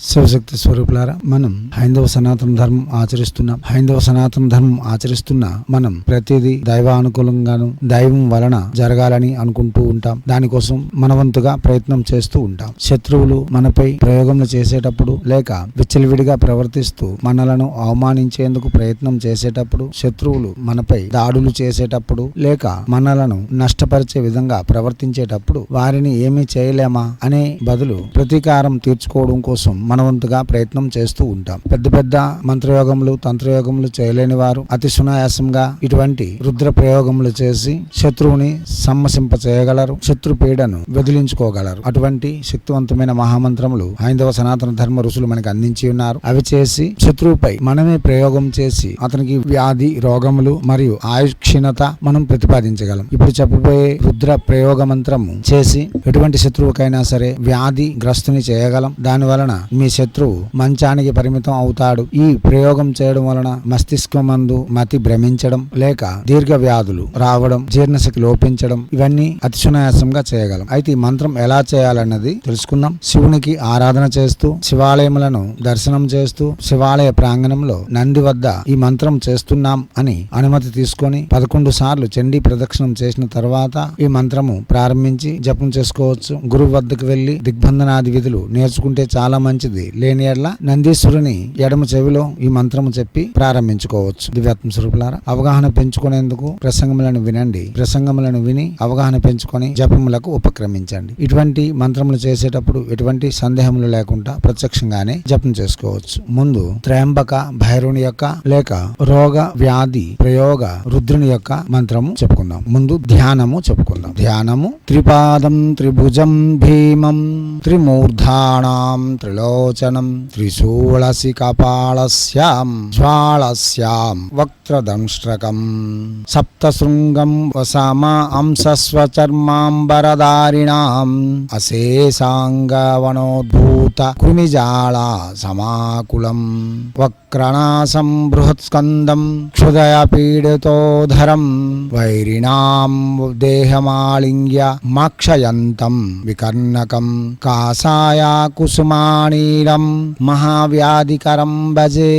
శివశక్తి స్వరూపులారా మనం హైందవ సనాతన ధర్మం ఆచరిస్తున్నాం హైందవ సనాతన ధర్మం ఆచరిస్తున్న మనం ప్రతిదీ దైవానుకూలంగాను దైవం వలన జరగాలని అనుకుంటూ ఉంటాం. దానికోసం మనవంతుగా ప్రయత్నం చేస్తూ ఉంటాం. శత్రువులు మనపై ప్రయోగములు చేసేటప్పుడు లేక విచ్చలవిడిగా ప్రవర్తిస్తూ మనలను అవమానించేందుకు ప్రయత్నం చేసేటప్పుడు శత్రువులు మనపై దాడులు చేసేటప్పుడు లేక మనలను నష్టపరిచే విధంగా ప్రవర్తించేటప్పుడు వారిని ఏమీ చేయలేమా అనే బదులు ప్రతీకారం తీర్చుకోవడం కోసం మనవంతుగా ప్రయత్నం చేస్తూ ఉంటాం. పెద్ద పెద్ద మంత్రయోగములు తంత్రయోగములు చేయలేని వారు అతి సునాయాసంగా ఇటువంటి రుద్ర ప్రయోగములు చేసి శత్రువుని సమ్మసింప చేయగలరు శత్రు పీడను వదిలించుకోగలరు. అటువంటి శక్తివంతమైన మహామంత్రములు హైందవ సనాతన ధర్మ ఋషులు మనకి అందించి ఉన్నారు. అవి చేసి శత్రువుపై మనమే ప్రయోగం చేసి అతనికి వ్యాధి రోగములు మరియు ఆయుష్ క్షీణత మనం ప్రతిపాదించగలం. ఇప్పుడు చెప్పబోయే రుద్ర ప్రయోగ మంత్రము చేసి ఎటువంటి శత్రువుకైనా సరే వ్యాధి గ్రస్తుని చేయగలం. దాని వలన మీ శత్రువు మంచానికి పరిమితం అవుతాడు. ఈ ప్రయోగం చేయడం వలన మస్తిష్కం మందు మతి భ్రమించడం లేక దీర్ఘ వ్యాధులు రావడం జీర్ణశక్తి లోపించడం ఇవన్నీ అతి సునాయాసంగా చేయగలం. అయితే ఈ మంత్రం ఎలా చేయాలన్నది తెలుసుకుందాం. శివునికి ఆరాధన చేస్తూ శివాలయములను దర్శనం చేస్తూ శివాలయ ప్రాంగణంలో నంది వద్ద ఈ మంత్రం చేస్తున్నాం అని అనుమతి తీసుకొని పదకొండు సార్లు చండీ ప్రదక్షిణం చేసిన తర్వాత ఈ మంత్రము ప్రారంభించి జపం చేసుకోవచ్చు. గురువు వద్దకు వెళ్ళి దిగ్బంధనాది విధులు నేర్చుకుంటే చాలా మంచి మంచిది. లేని ఎడ్ల నందీశ్వరుని ఎడమ చెవిలో ఈ మంత్రము చెప్పి ప్రారంభించుకోవచ్చు. దివ్యాత్మ స్వరూపులారా అవగాహన పెంచుకునేందుకు ప్రసంగములను వినండి. ప్రసంగములను విని అవగాహన పెంచుకొని జపములకు ఉపక్రమించండి. ఇటువంటి మంత్రములు చేసేటప్పుడు ఎటువంటి సందేహములు లేకుండా ప్రత్యక్షంగానే జపం చేసుకోవచ్చు. ముందు త్రయంబక భైరుని యొక్క లేక రోగ వ్యాధి ప్రయోగ రుద్రుని యొక్క మంత్రము చెప్పుకుందాం. ముందు ధ్యానము చెప్పుకుందాం. ధ్యానము త్రిపాదం త్రిభుజం భీమం త్రిమూర్ధాణం లోచనం త్రిశూళసి కపాళస్యాం జ్వాళస్యాం వక్త్రదంష్ట్రకం సప్తశృంగం వసామ అంశస్వచర్మాంబరదారిణాం అశేషాంగవనోద్భూత కృమిజాళ సమాకులం. వక్రణాసం బృహత్స్కందం క్షుదయ పీడితోధరం వైరిణాం దేహమాళింగ్య మక్షయంతం వికర్ణకం. కాసాయా కుసుమాణి शरीरं भजे।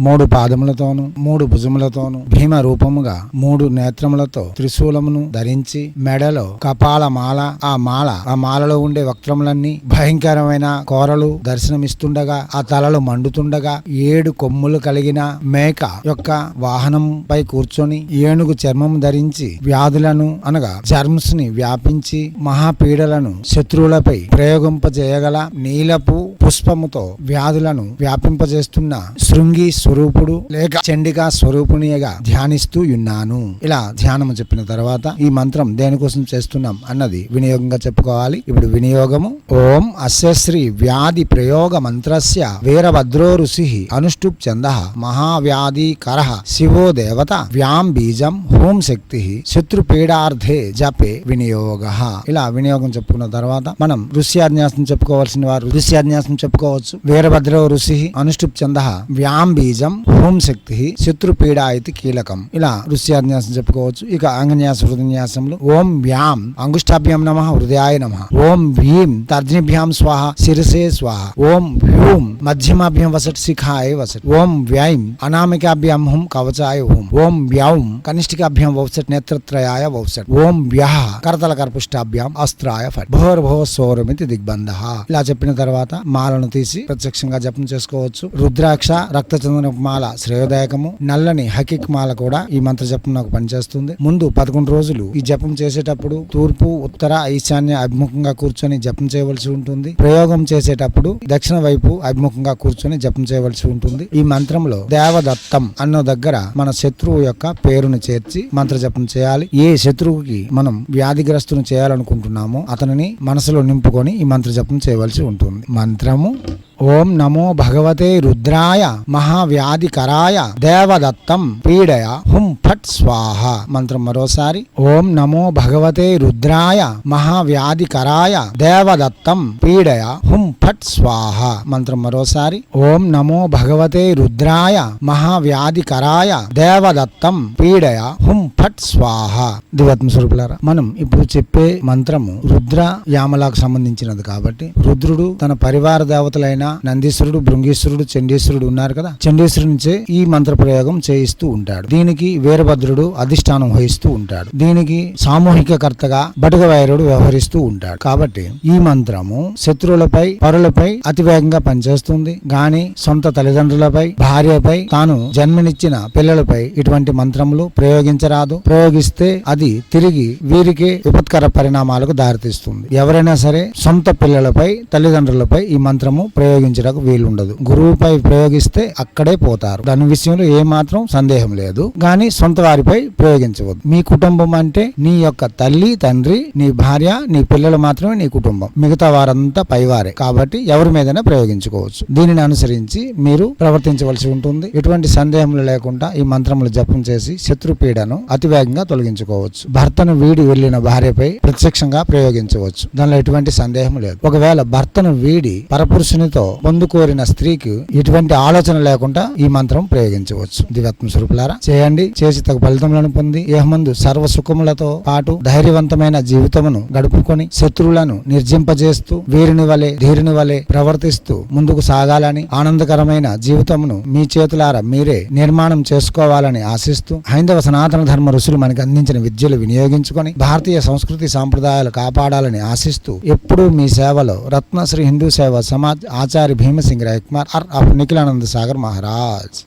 మూడు పాదములతోను మూడు భుజములతోను భీమ రూపముగా మూడు నేత్రములతో త్రిశూలమును ధరించి మెడలో కపాల మాల ఆ మాల ఆ మాలలో ఉండే వక్రములన్నీ భయంకరమైన కోరలు దర్శనమిస్తుండగా ఆ తలలు మండుతుండగా ఏడు కొమ్ములు కలిగిన మేక యొక్క వాహనంపై కూర్చొని ఏనుగు చర్మం ధరించి వ్యాధులను అనగా జర్మ్స్ని వ్యాపించి మహాపీడలను శత్రువులపై ప్రయోగింపజేయగల నీలపు పుష్పముతో వ్యాధులను వ్యాపింపజేస్తున్న శృంగి స్వరూపుడు లేక చండికా స్వరూపునిగా ధ్యానిస్తూ ఉన్నాను. ఇలా ధ్యానము చెప్పిన తర్వాత ఈ మంత్రం దేనికోసం చేస్తున్నాం అన్నది వినియోగంగా చెప్పుకోవాలి. ఇప్పుడు వినియోగము. ఓం అస్య శ్రీ వ్యాధి ప్రయోగ మంత్రస్య వీరభద్రో ఋషి అనుష్టుప్ చంద మహావ్యాధి కర శివో దేవత వ్యాం బీజం హోం శక్తి శత్రుపీడార్థే జపే వినియోగ. ఇలా వినియోగం చెప్పుకున్న తర్వాత మనం ఋష్యాన్యాసం చెప్పుకోవాల్సిన వారు ఋష్యాన్యాసం చెప్పుకోవచ్చు. వీరభద్రో ఋషి అనుష్ఠుప్ చంద వ్యాం బీజం హోం శక్తి శత్రుపీడ ఇది కీలకం. ఇలా ఋష్యాన్యాసం చెప్పుకోవచ్చు. ఇక అంగన్యాస హృదన్యాసములు ఓం వ్యాం అంగుష్టాభ్యాం నమ హృదయాయ నమ. ఓం భీం తర్జనిభ్యాం స్వాహ శిరసే స్వాహ. ఓం హ్యూం మధ్యమాభ్యం వసట్ శిఖాయ వసట్ ఓం వ్యయం అనామికాభ్యాం హుం కవచాయ హుం. ఓం వ్యాం కనిష్ఠికాభ్యాం వౌసట్ నేత్రత్రయాయ వౌసట్ ఓం వ్యహ కరతల కర్పుష్టాభ్యాం అస్త్రాయ ఫట్. భోర్భో ఇది దిగ్బంధ. ఇలా చెప్పిన తర్వాత మాలను తీసి ప్రత్యక్షంగా జపం చేసుకోవచ్చు. రుద్రాక్ష రక్తచంద్ర మాల శ్రేయోదాయకము నల్లని హకిక్ మాల కూడా ఈ మంత్ర జపం నాకు పనిచేస్తుంది. ముందు పదకొండు రోజులు ఈ జపం చేసేటప్పుడు తూర్పు ఉత్తర ఈశాన్య అభిముఖంగా కూర్చొని జపం చేయవలసి ఉంటుంది. ప్రయోగం చేసేటప్పుడు దక్షిణ వైపు అభిముఖంగా కూర్చొని జపం చేయవలసి ఉంటుంది. ఈ మంత్రంలో దేవదత్తం అన్న దగ్గర మన శత్రువు యొక్క పేరును చేర్చి మంత్ర జపం చేయాలి. ఏ శత్రువుకి మనం వ్యాధిగ్రస్తును చేయాలనుకుంటున్నామో అతనిని మనసులో నింపుకొని ఈ మంత్ర జపం చేయవలసి ఉంటుంది. మంత్రము ఓం నమో భగవతే రుద్రాయ మహావ్యాధికరాయ దేవదత్తం పీడయ హుం ఫట్ స్వాహ. మంత్రం మరోసారి. ఓం నమో భగవతే రుద్రాయ మహావ్యాధికరాయ దేవదత్తం పీడయ హుం ఫట్ స్వాహ. మంత్రం మరోసారి. ఓం నమో భగవతే రుద్రాయ మహావ్యాధికరాయ దేవదత్తం పీడయ హుం ఫట్ స్వాహ. దివత్మ స్వరూపులారా మనం ఇప్పుడు చెప్పే మంత్రము రుద్ర యామలకు సంబంధించినది కాబట్టి రుద్రుడు తన పరివార దేవతలైన నందీశ్వరుడు భృంగేశ్వరుడు చండీశ్వరుడు ఉన్నారు కదా? చండేశ్వరుడి నుంచే ఈ మంత్ర ప్రయోగం చేయిస్తూ ఉంటాడు. దీనికి వీరభద్రుడు అధిష్టానం వహిస్తూ ఉంటాడు. దీనికి సామూహిక కర్తగా బటుగవైరుడు వ్యవహరిస్తూ ఉంటాడు. కాబట్టి ఈ మంత్రము శత్రువులపై పరులపై అతి వేగంగా పనిచేస్తుంది. గాని సొంత తల్లిదండ్రులపై భార్యపై తాను జన్మనిచ్చిన పిల్లలపై ఇటువంటి మంత్రములు ప్రయోగించరాదు. ప్రయోగిస్తే అది తిరిగి వీరికే విపత్కర పరిణామాలకు దారితీస్తుంది. ఎవరైనా సరే సొంత పిల్లలపై తల్లిదండ్రులపై ఈ మంత్రము ప్రయోగించడానికి వీలుండదు. గురువుపై ప్రయోగిస్తే అక్కడే పోతారు. దాని విషయంలో ఏ మాత్రం సందేహం లేదు. కానీ సొంత వారిపై ప్రయోగించవద్దు. మీ కుటుంబం అంటే నీ యొక్క తల్లి తండ్రి నీ భార్య నీ పిల్లలు మాత్రమే నీ కుటుంబం. మిగతా వారంతా పైవారే. కాబట్టి ఎవరి మీదైనా ప్రయోగించుకోవచ్చు. దీనిని అనుసరించి మీరు ప్రవర్తించవలసి ఉంటుంది. ఎటువంటి సందేహములు లేకుండా ఈ మంత్రములు జపం చేసి శత్రుపీడను అతివేగంగా తొలగించుకోవచ్చు. భర్తను వీడి వెళ్ళిన భార్యపై ప్రత్యక్షంగా ప్రయోగించవచ్చు. దానిలో ఎటువంటి సందేహం లేదు. ఒకవేళ భర్తను వీడి పరపురుషునితో పొందు కోరిన స్త్రీకి ఎటువంటి ఆలోచన లేకుండా ఈ మంత్రం ప్రయోగించవచ్చు. దివ్యాత్మ స్వరూపులారా చేయండి. చేసి తగు ఫలితములను పొంది ఏహమందు సర్వ సుఖములతో పాటు ధైర్యవంతమైన జీవితమును గడుపుకొని శత్రువులను నిర్జింపజేస్తూ వీరిని వలె ధీరుని వలె ప్రవర్తిస్తూ ముందుకు సాగాలని ఆనందకరమైన జీవితమును మీ చేతులారా మీరే నిర్మాణం చేసుకోవాలని ఆశిస్తూ హైందవ సనాతన ధర్మ ఋషులు మనకి అందించిన విద్యలు వినియోగించుకొని భారతీయ సంస్కృతి సాంప్రదాయాలు కాపాడాలని ఆశిస్తూ ఎప్పుడూ మీ సేవలో రత్నశ్రీ హిందూ సేవ సమాజ్ ఆచార आचार्य भीम सिंह राय कुमार और निखिलानंद सागर महाराज।